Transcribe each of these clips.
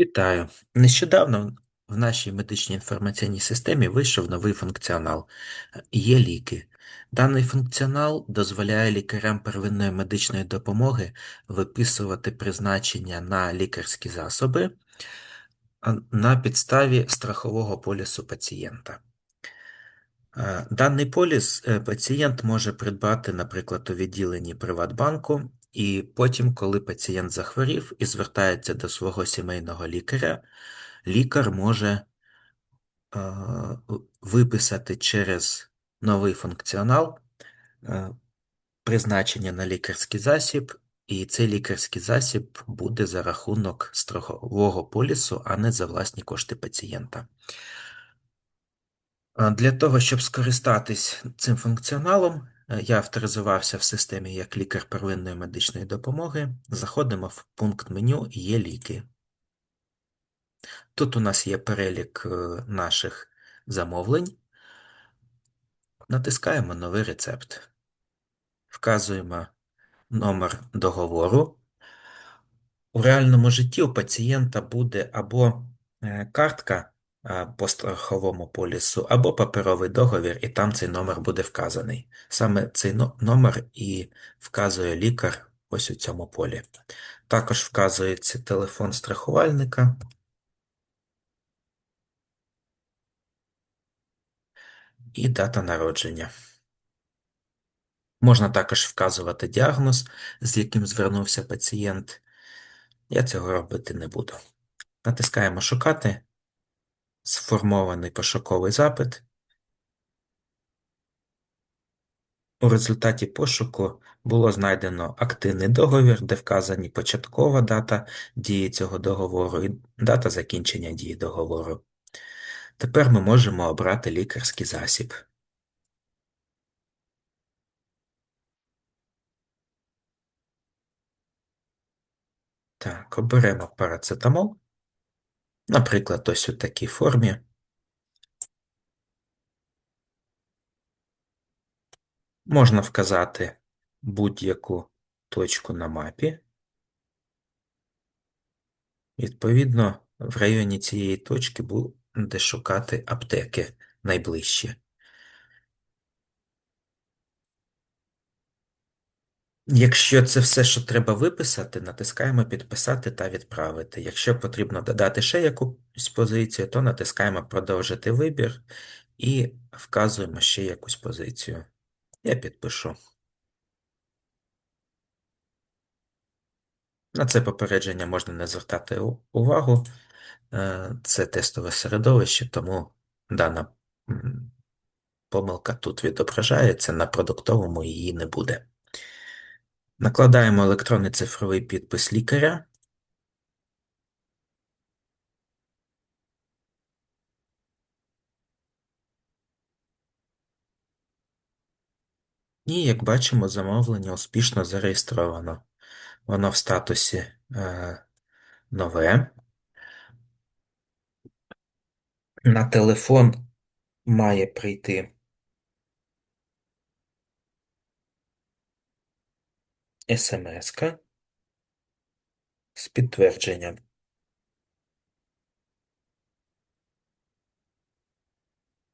Вітаю! Нещодавно в нашій медичній інформаційній системі вийшов новий функціонал Є ліки. Даний функціонал дозволяє лікарям первинної медичної допомоги виписувати призначення на лікарські засоби на підставі страхового полісу пацієнта. Е, Даний поліс е, пацієнт може придбати, наприклад, у відділенні Приватбанку, і потім, коли пацієнт захворів і звертається до свого сімейного лікаря, лікар може е, виписати через новий функціонал е, призначення на лікарський засіб, і цей лікарський засіб буде за рахунок страхового полісу, а не за власні кошти пацієнта. Е, Для того, щоб скористатись цим функціоналом, я авторизувався в системі як лікар первинної медичної допомоги. Заходимо в пункт меню Є ліки. Тут у нас є перелік е, наших замовлень. Натискаємо Новий рецепт. Вказуємо номер договору. У реальному житті у пацієнта буде або е, картка е, по страховому полісу, або паперовий договір, і там цей номер буде вказаний. Саме цей номер і вказує лікар ось у цьому полі. Також вказується телефон страхувальника. і дата народження. Можна також вказувати діагноз, з яким звернувся пацієнт. Я цього робити не буду. Натискаємо Шукати. Сформований пошуковий запит. У результаті пошуку було знайдено активний договір, де вказані початкова дата дії цього договору і дата закінчення дії договору. Тепер ми можемо обрати лікарський засіб. Так, оберемо парацетамол. Наприклад, ось у такій формі. Можна вказати будь-яку точку на мапі. Відповідно, в районі цієї точки буде шукати аптеки найближчі. Якщо це все, що треба виписати, натискаємо Підписати та відправити. Якщо потрібно додати ще якусь позицію, то натискаємо Продовжити вибір і вказуємо ще якусь позицію. Я підпишу. На це попередження можна не звертати увагу. Е, Це тестове середовище, тому дана помилка тут відображається, на продуктовому її не буде. Накладаємо електронний цифровий підпис лікаря. І, як бачимо, замовлення успішно зареєстровано. Воно в статусі е, нове. На телефон має прийти смс-ка з підтвердженням.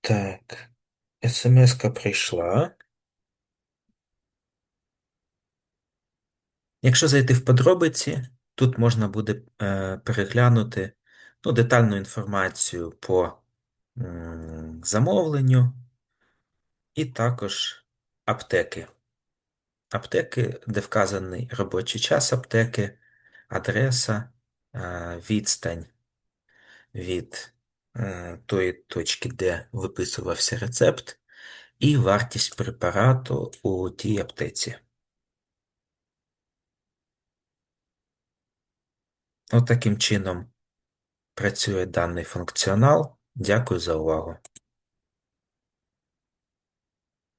Так, смс-ка прийшла. Якщо зайти в подробиці, тут можна буде е, переглянути ну, детальну інформацію по м, замовленню і також аптеки. Аптеки, де вказаний робочий час аптеки, адреса, е, відстань від е, тої точки, де виписувався рецепт, і вартість препарату у тій аптеці. От чином працює даний функціонал. Дякую за увагу.